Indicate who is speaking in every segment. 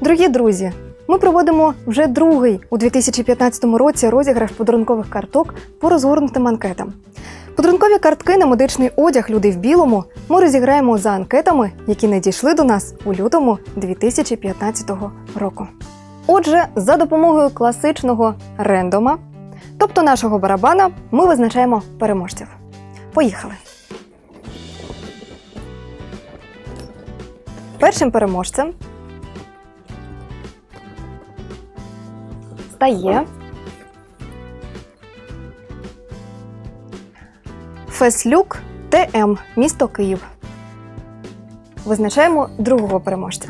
Speaker 1: Дорогі друзі, ми проводимо вже другий у 2015 році розіграш подарункових карток по розгорнутим анкетам. Подарункові картки на медичний одяг Люди в білому ми розіграємо за анкетами, які надійшли до нас у лютому 2015 року. Отже, за допомогою класичного рендома, тобто нашого барабана, ми визначаємо переможців. Поїхали! Першим переможцем стає Феслюк ТМ, місто Київ. Визначаємо другого переможця.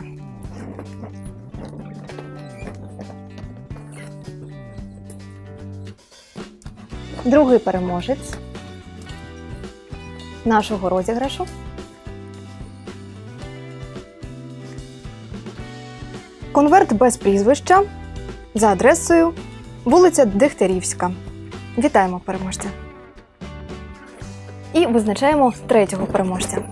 Speaker 1: Другий переможець нашого розіграшу. Конверт без прізвища за адресою вулиця Дегтярівська. Вітаємо переможця. І визначаємо третього переможця.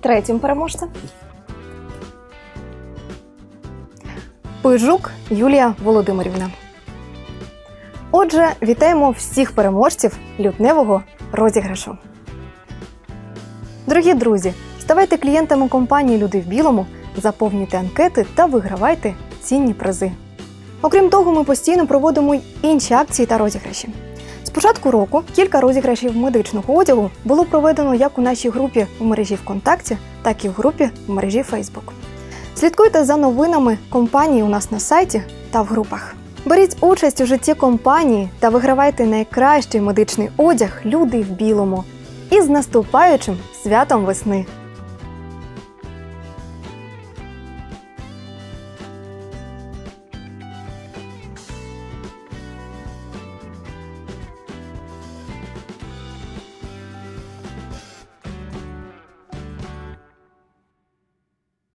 Speaker 1: Третім переможцем. Пижук Юлія Володимирівна. Отже, вітаємо всіх переможців лютневого розіграшу. Дорогі друзі, ставайте клієнтами компанії Люди в білому, заповнюйте анкети та вигравайте цінні призи. Окрім того, ми постійно проводимо й інші акції та розіграші. З початку року кілька розіграшів медичного одягу було проведено як у нашій групі в мережі ВКонтакті, так і в групі в мережі Facebook. Слідкуйте за новинами компанії у нас на сайті та в групах. Беріть участь у житті компанії та вигравайте найкращий медичний одяг Люди в білому. І з наступаючим святом весни!